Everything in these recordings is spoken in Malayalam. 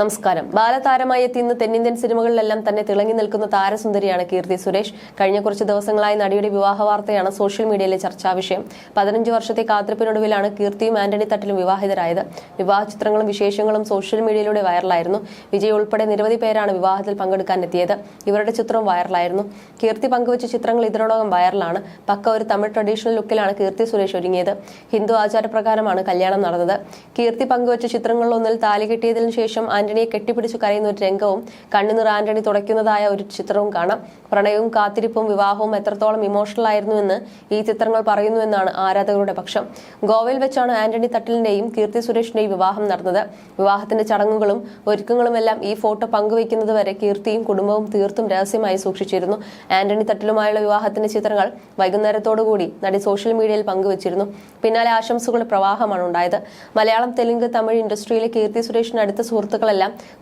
നമസ്കാരം. ബാലതാരമായി എത്തി ഇന്ന് തെന്നിന്ത്യൻ സിനിമകളിലെല്ലാം തന്നെ തിളങ്ങി നിൽക്കുന്ന താരസുന്ദരിയാണ് കീർത്തി സുരേഷ്. കഴിഞ്ഞ കുറച്ച് ദിവസങ്ങളായി നടിയുടെ വിവാഹ വാർത്തയാണ് സോഷ്യൽ മീഡിയയിലെ ചർച്ചാ വിഷയം. പതിനഞ്ച് വർഷത്തെ കാത്തിരിപ്പിനൊടുവിലാണ് കീർത്തിയും ആന്റണി തട്ടിലും വിവാഹിതരായത്. വിവാഹ ചിത്രങ്ങളും വിശേഷങ്ങളും സോഷ്യൽ മീഡിയയിലൂടെ വൈറലായിരുന്നു. വിജയ് ഉൾപ്പെടെ നിരവധി പേരാണ് വിവാഹത്തിൽ പങ്കെടുക്കാൻ എത്തിയത്. ഇവരുടെ ചിത്രം വൈറലായിരുന്നു. കീർത്തി പങ്കുവച്ച ചിത്രങ്ങൾ ഇതിനോടകം വൈറലാണ്. പക്ക ഒരു തമിഴ് ട്രഡീഷണൽ ലുക്കിലാണ് കീർത്തി സുരേഷ് ഒരുങ്ങിയത്. ഹിന്ദു ആചാരപ്രകാരമാണ് കല്യാണം നടന്നത്. കീർത്തി പങ്കുവച്ച ചിത്രങ്ങളിലൊന്നിൽ താലി കെട്ടിയതിനു ശേഷം ആന്റണിയെ കെട്ടിപ്പിടിച്ചു കരയുന്ന ഒരു രംഗവും കണ്ണുനിറ ആന്റണി തുടയ്ക്കുന്നതായ ഒരു ചിത്രവും കാണാം. പ്രണയവും കാത്തിരിപ്പും വിവാഹവും എത്രത്തോളം ഇമോഷണൽ ആയിരുന്നുവെന്ന് ഈ ചിത്രങ്ങൾ പറയുന്നുവെന്നാണ് ആരാധകരുടെ പക്ഷം. ഗോവയിൽ വെച്ചാണ് ആന്റണി തട്ടിലിന്റെയും കീർത്തി സുരേഷിന്റെയും വിവാഹം നടന്നത്. വിവാഹത്തിന്റെ ചടങ്ങുകളും ഒരുക്കങ്ങളുമെല്ലാം ഈ ഫോട്ടോ പങ്കുവയ്ക്കുന്നത് വരെ കീർത്തിയും കുടുംബവും തീർത്തും രഹസ്യമായി സൂക്ഷിച്ചിരുന്നു. ആന്റണി തട്ടിലുമായുള്ള വിവാഹത്തിന്റെ ചിത്രങ്ങൾ വൈകുന്നേരത്തോടുകൂടി നടി സോഷ്യൽ മീഡിയയിൽ പങ്കുവച്ചിരുന്നു. പിന്നാലെ ആശംസകളുടെ പ്രവാഹമാണ് ഉണ്ടായത്. മലയാളം തെലുങ്ക് തമിഴ് ഇൻഡസ്ട്രിയിലെ കീർത്തി സുരേഷിന്റെ അടുത്ത സുഹൃത്തുക്കളെല്ലാം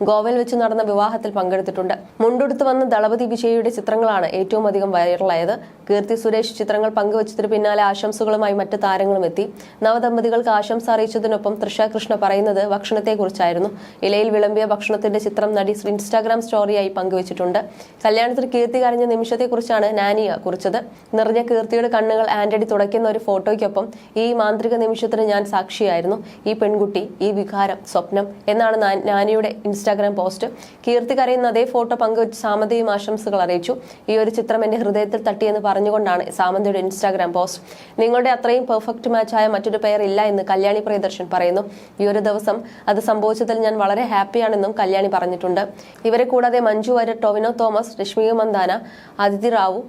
ഗോവയിൽ വെച്ച് നടന്ന വിവാഹത്തിൽ പങ്കെടുത്തിട്ടുണ്ട്. മുണ്ടെടുത്ത് വന്ന ദളപതി വിജയയുടെ ചിത്രങ്ങളാണ് ഏറ്റവും അധികം വൈറലായത്. കീർത്തി സുരേഷ് ചിത്രങ്ങൾ പങ്കുവച്ചതിന് പിന്നാലെ ആശംസകളുമായി മറ്റ് താരങ്ങളും എത്തി. നവദമ്പതികൾക്ക് ആശംസ അറിയിച്ചതിനൊപ്പം തൃഷ കൃഷ്ണ പറയുന്നത് ഭക്ഷണത്തെക്കുറിച്ചായിരുന്നു. ഇലയിൽ വിളമ്പിയ ഭക്ഷണത്തിന്റെ ചിത്രം നടി ഇൻസ്റ്റാഗ്രാം സ്റ്റോറിയായി പങ്കുവച്ചിട്ടുണ്ട്. കല്യാണത്തിൽ കീർത്തി കരഞ്ഞ നിമിഷത്തെക്കുറിച്ചാണ് നാനിയ കുറിച്ചത്. നിറഞ്ഞ കീർത്തിയുടെ കണ്ണുകൾ ആന്റണി തുടയ്ക്കുന്ന ഒരു ഫോട്ടോയ്ക്കൊപ്പം ഈ മാന്ത്രിക നിമിഷത്തിന് ഞാൻ സാക്ഷിയായിരുന്നു. ഈ പെൺകുട്ടി ഈ വികാരം സ്വപ്നം എന്നാണ് നാനിയുടെ ഇൻസ്റ്റാഗ്രാം പോസ്റ്റ്. കീർത്തി കരയുന്ന അതേ ഫോട്ടോ പങ്കുവച്ച് സാമതയും ആശംസകൾ അറിയിച്ചു. ഈ ഒരു ചിത്രം എന്റെ ഹൃദയത്തിൽ തട്ടിയെന്ന് പറഞ്ഞുകൊണ്ടാണ് സാമന്തയുടെ ഇൻസ്റ്റാഗ്രാം പോസ്റ്റ് നിങ്ങളുടെ അത്രയും പെർഫെക്റ്റ് മാച്ചായ മറ്റൊരു പെയർ ഇല്ല എന്ന് കല്യാണി പ്രിയദർശൻ പറയുന്നു. ഈ ഒരു ദിവസം അത് സംഭവിച്ചതിൽ ഞാൻ വളരെ ഹാപ്പിയാണെന്നും കല്യാണി പറഞ്ഞിട്ടുണ്ട്. ഇവരെ കൂടാതെ മഞ്ജു വാര്യർ ടൊവിനോ തോമസ് രശ്മിക മന്ദാന അതിഥി റാവു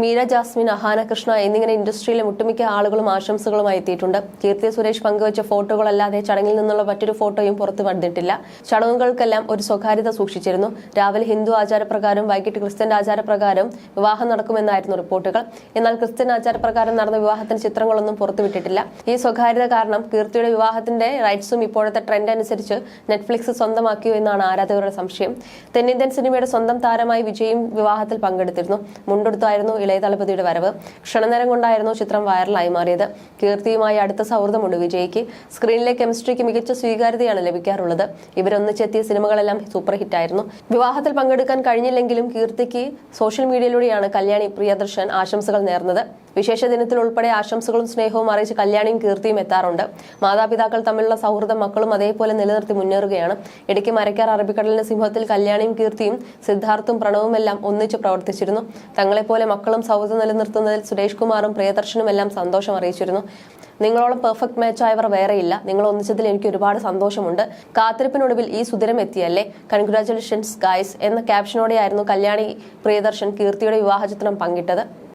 മീര ജാസ്മിൻ അഹാന കൃഷ്ണ എന്നിങ്ങനെ ഇൻഡസ്ട്രിയിലെ ഒട്ടുമിക്ക ആളുകളും ആശംസകളുമായി എത്തിയിട്ടുണ്ട്. കീർത്തി സുരേഷ് പങ്കുവച്ച ഫോട്ടോകളല്ലാതെ ചടങ്ങിൽ നിന്നുള്ള മറ്റൊരു ഫോട്ടോയും പുറത്തു വന്നിട്ടില്ല. ചടങ്ങുകൾക്കെല്ലാം ഒരു സ്വകാര്യത സൂക്ഷിച്ചിരുന്നു. രാവിലെ ഹിന്ദു ആചാരപ്രകാരം വൈകിട്ട് ക്രിസ്ത്യൻ ആചാരപ്രകാരം വിവാഹം നടക്കുമെന്നായിരുന്നു റിപ്പോർട്ടുകൾ. എന്നാൽ ക്രിസ്ത്യൻ ആചാരപ്രകാരം നടന്ന വിവാഹത്തിന് ചിത്രങ്ങളൊന്നും പുറത്തുവിട്ടിട്ടില്ല. ഈ സ്വകാര്യത കാരണം കീർത്തിയുടെ വിവാഹത്തിന്റെ റൈറ്റ്സും ഇപ്പോഴത്തെ ട്രെൻഡ് അനുസരിച്ച് നെറ്റ്ഫ്ലിക്സ് സ്വന്തമാക്കിയോ എന്നാണ് ആരാധകരുടെ സംശയം. തെന്നിന്ത്യൻ സിനിമയുടെ സ്വന്തം താരമായി വിജയും വിവാഹത്തിൽ പങ്കെടുത്തിരുന്നു. മുണ്ടെടുത്തായിരുന്നു ഇളയ തളപതിയുടെ വരവ്. ക്ഷണനേരം കൊണ്ടായിരുന്നു ചിത്രം വൈറലായി മാറിയത്. കീർത്തിയുമായി അടുത്ത സൗഹൃദമുണ്ട് വിജയ്ക്ക്. സ്ക്രീനിലെ കെമിസ്ട്രിക്ക് മികച്ച സ്വീകാര്യതയാണ് ലഭിക്കാറുള്ളത്. ഇവരൊന്നിച്ചെത്തിയ സിനിമകളെല്ലാം സൂപ്പർ ഹിറ്റായിരുന്നു വിവാഹത്തിൽ പങ്കെടുക്കാൻ കഴിഞ്ഞില്ലെങ്കിലും കീർത്തിക്ക് സോഷ്യൽ മീഡിയയിലൂടെയാണ് കല്യാണി പ്രിയദർശൻ ആശംസകൾ നേർന്നത്. വിശേഷ ദിനത്തിൽ ഉൾപ്പെടെ ആശംസകളും സ്നേഹവും അറിയിച്ച് കല്യാണിയും കീർത്തിയും എത്താറുണ്ട്. മാതാപിതാക്കൾ തമ്മിലുള്ള സൗഹൃദം മക്കളും അതേപോലെ നിലനിർത്തി മുന്നേറുകയാണ്. ഇടയ്ക്ക് മരക്കാർ അറബിക്കടലിന്റെ സിംഹത്തിൽ കല്യാണിയും കീർത്തിയും സിദ്ധാർത്ഥും പ്രണവുമെല്ലാം ഒന്നിച്ച് പ്രവർത്തിച്ചിരുന്നു. തങ്ങളെപ്പോലെ മക്കളും സൗഹൃദം നിലനിർത്തുന്നതിൽ സുരേഷ് കുമാറും പ്രിയദർശനും എല്ലാം സന്തോഷം അറിയിച്ചിരുന്നു. നിങ്ങളോളം പെർഫെക്റ്റ് മാച്ച് ആയവർ വേറെയില്ല. നിങ്ങൾ ഒന്നിച്ചതിൽ എനിക്ക് ഒരുപാട് സന്തോഷമുണ്ട്. കാത്തിരിപ്പിനൊടുവിൽ ഈ സുദിനം എത്തിയല്ലേ? കൺഗ്രാറ്റുലേഷൻസ് ഗായ്സ് എന്ന ക്യാപ്ഷനോടെയായിരുന്നു കല്യാണി പ്രിയദർശൻ കീർത്തിയുടെ വിവാഹ ചിത്രം പങ്കിട്ടത്.